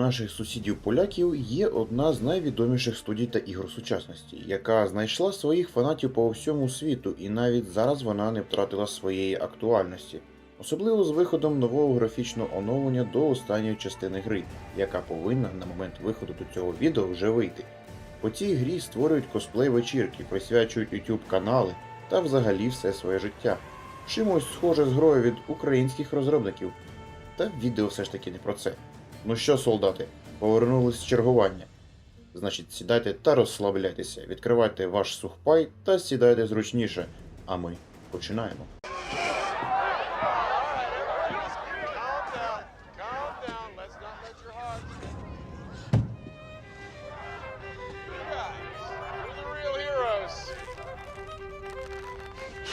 наших сусідів поляків є одна з найвідоміших студій та ігор сучасності, яка знайшла своїх фанатів по всьому світу, і навіть зараз вона не втратила своєї актуальності. Особливо з виходом нового графічного оновлення до останньої частини гри, яка повинна на момент виходу до цього відео вже вийти. По цій грі створюють косплей вечірки, присвячують YouTube канали та взагалі все своє життя. Чимось схоже з грою від українських розробників. Та відео все ж таки не про це. Ну що, солдати, повернулись з чергування. Значить, сідайте та розслабляйтеся, відкривайте ваш сухпай та сідайте зручніше. А ми починаємо.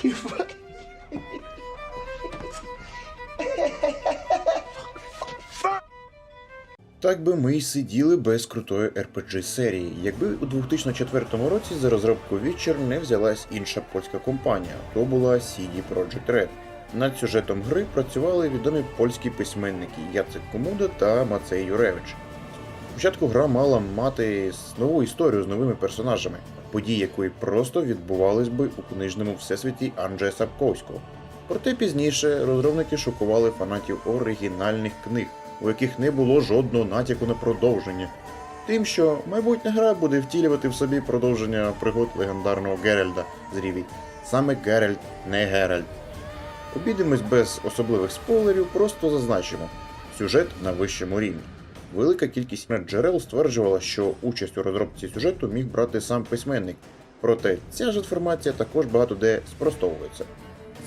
Calm down. Так би ми й сиділи без крутої RPG серії, якби у 2004 році за розробку Witcher не взялась інша польська компанія, то була CD Projekt Red. Над сюжетом гри працювали відомі польські письменники Яцек Комуда та Мацей Юревич. Спочатку гра мала мати нову історію з новими персонажами, події якої просто відбувались би у книжному всесвіті Анджея Сапковського. Проте пізніше розробники шокували фанатів оригінальних книг, у яких не було жодного натяку на продовження. Тим, що майбутня гра буде втілювати в собі продовження пригод легендарного Геральда з Ріві. Саме Геральт, не Геральт. Обійдемось без особливих спойлерів, просто зазначимо сюжет на вищому рівні. Велика кількість джерел стверджувала, що участь у розробці сюжету міг брати сам письменник. Проте ця ж інформація також багато де спростовується.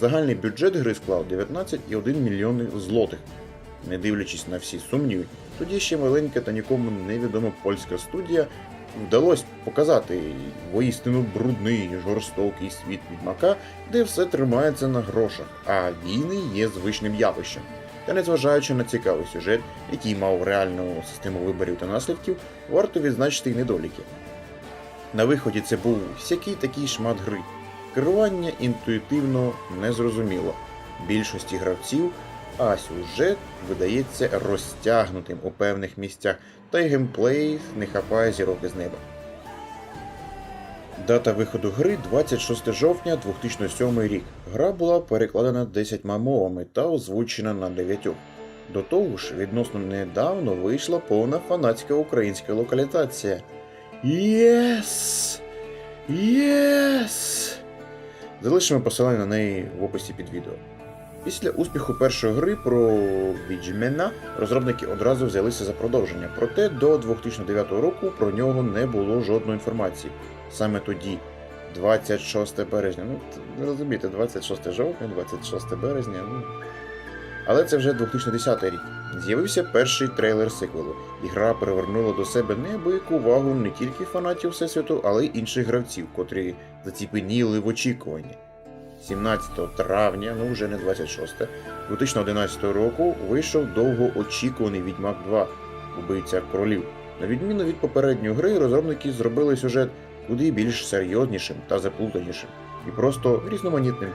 Загальний бюджет гри склав 19,1 мільйони злотих. Не дивлячись на всі сумніви, тоді ще маленька та нікому невідома польська студія вдалося показати воістину брудний, жорстокий світ відьмака, де все тримається на грошах, а війни є звичним явищем. Та незважаючи на цікавий сюжет, який мав реальну систему виборів та наслідків, варто відзначити й недоліки. На виході це був всякий такий шмат гри. Керування інтуїтивно незрозуміло. Більшості гравців, а сюжет видається розтягнутим у певних місцях, та й геймплей не хапає зірок із неба. Дата виходу гри 26 жовтня 2007 рік. Гра була перекладена 10 мовами та озвучена на 9. До того ж, відносно недавно вийшла повна фанатська українська локалізація. Єс! Єс! Залишимо посилання на неї в описі під відео. Після успіху першої гри про Відьмена розробники одразу взялися за продовження, проте до 2009 року про нього не було жодної інформації. Саме тоді, 26 березня, ну ви розумієте, 26 жовтня, 26 березня, ну. Але це вже 2010 рік. З'явився перший трейлер сиквелу, і гра привернула до себе неабияку увагу не тільки фанатів Всесвіту, але й інших гравців, котрі заціпеніли в очікуванні. 17 травня, ну вже не 26, 2011 року вийшов довгоочікуваний Відьмак 2 Убийця кролів. На відміну від попередньої гри, розробники зробили сюжет куди більш серйознішим та заплутанішим, і просто різноманітним.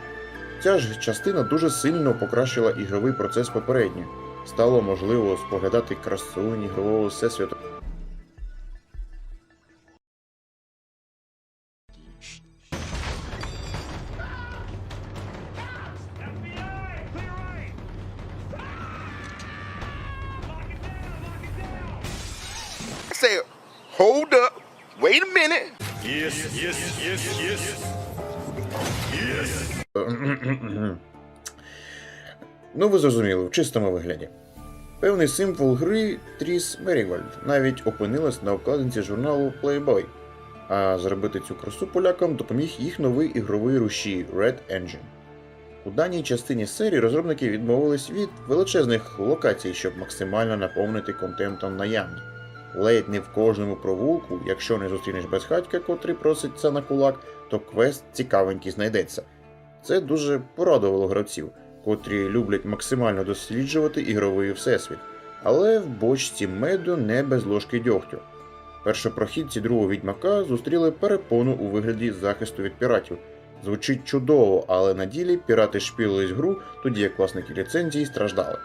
Ця ж частина дуже сильно покращила ігровий процес попередньої. Стало можливо споглядати красу ігрового всесвіту. Said, hold up, wait a minute. Yes, yes, yes, yes. Yes. Ну, ви зрозуміли, в чистому вигляді. Певний символ гри Тріс Мерігольд навіть опинилась на обкладинці журналу Playboy. А зробити цю красу полякам допоміг їх новий ігровий рушій Red Engine. У даній частині серії розробники відмовились від величезних локацій, щоб максимально наповнити контентом наявні. Ледь не в кожному провулку, якщо не зустрінеш безхатька, котрий проситься на кулак, то квест цікавенький знайдеться. Це дуже порадувало гравців, котрі люблять максимально досліджувати ігровий всесвіт, але в бочці меду не без ложки дьогтю. Першопрохідці другого відьмака зустріли перепону у вигляді захисту від піратів. Звучить чудово, але на ділі пірати шпілились гру, тоді як власники ліцензії страждали.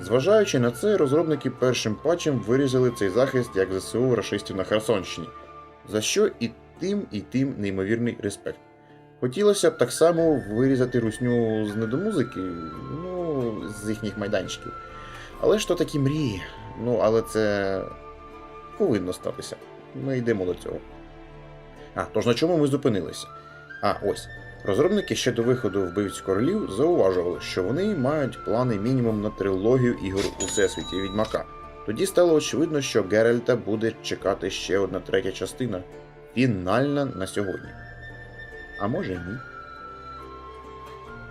Зважаючи на це, розробники першим патчем вирізали цей захист як ЗСУ рашистів на Херсонщині, за що і тим, і тим неймовірний респект. Хотілося б так само вирізати русню з недомузики, ну, з їхніх майданчиків. Але ж то такі мрії. Ну, але це повинно статися. Ми йдемо до цього. А, тож на чому ми зупинилися? А, ось. Розробники ще до виходу вбивць королів зауважували, що вони мають плани мінімум на трилогію ігор у всесвіті Відьмака. Тоді стало очевидно, що Геральта буде чекати ще одна третя частина, фінальна на сьогодні. А може ні.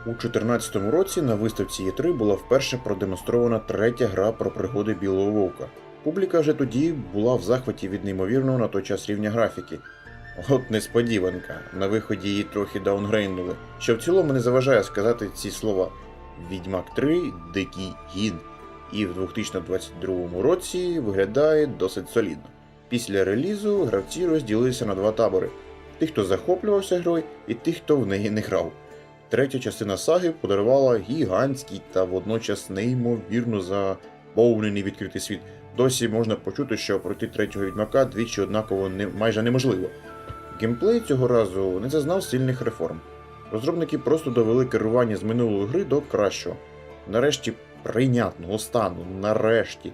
У 2014 році на виставці Є3 була вперше продемонстрована третя гра про пригоди Білого Вовка. Публіка вже тоді була в захваті від неймовірного на той час рівня графіки. От несподіванка, на виході її трохи даунгрейнули, що в цілому не заважає сказати ці слова Відьмак 3 Дикий гін. І в 2022 році виглядає досить солідно. Після релізу гравці розділилися на два табори: тих, хто захоплювався грою, і тих, хто в неї не грав. Третя частина саги подарувала гігантський та водночас неймовірно заповнений відкритий світ. Досі можна почути, що пройти третього відьмака двічі однаково не, майже неможливо. Геймплей цього разу не зазнав сильних реформ. Розробники просто довели керування з минулої гри до кращого. Нарешті прийнятного стану, нарешті.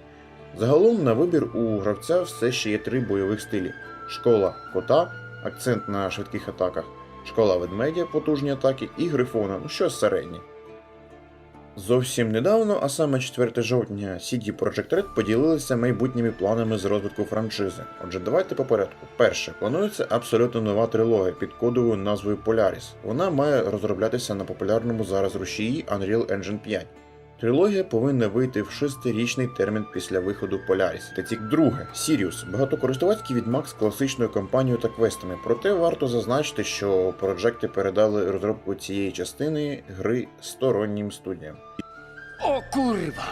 Загалом на вибір у гравця все ще є три бойових стилі: школа кота, акцент на швидких атаках, школа ведмедя, потужні атаки і грифона, ну щось середнє. Зовсім недавно, а саме 4 жовтня, CD Projekt Red поділилися майбутніми планами з розвитку франшизи. Отже, давайте по порядку. Перше, планується абсолютно нова трилогія під кодовою назвою Polaris. Вона має розроблятися на популярному зараз рушії Unreal Engine 5. Трилогія повинна вийти в шестирічний термін після виходу Polaris. Та ці друге, Sirius, багатокористувацький відмак з класичною кампанією та квестами. Проте варто зазначити, що проджекти передали розробку цієї частини гри стороннім студіям. О kurwa!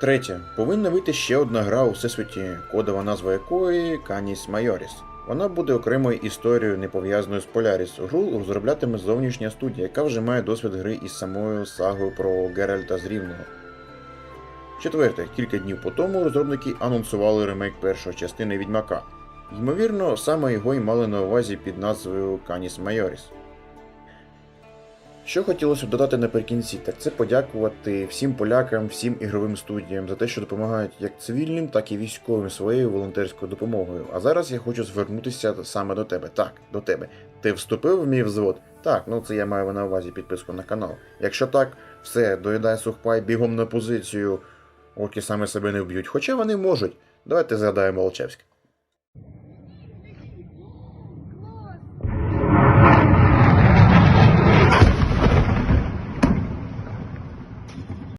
Третє. Повинна вийти ще одна гра у всесвіті, кодова назва якої Canis Majoris. Вона буде окремою історією, не пов'язаною з Polaris. Гру розроблятиме зовнішня студія, яка вже має досвід гри із самою сагою про Геральта з Рівного. Четверте. Кілька днів по тому розробники анонсували ремейк першої частини Відьмака. Ймовірно, саме його й мали на увазі під назвою Canis Majoris. Що хотілося б додати наприкінці, так це подякувати всім полякам, всім ігровим студіям за те, що допомагають як цивільним, так і військовим своєю волонтерською допомогою. А зараз я хочу звернутися саме до тебе. Так, до тебе. Ти вступив в мій взвод? Так, ну це я маю на увазі підписку на канал. Якщо так, все, доїдай сухпай бігом на позицію. Орки саме себе не вб'ють, хоча вони можуть. Давайте згадаємо Волчевськ.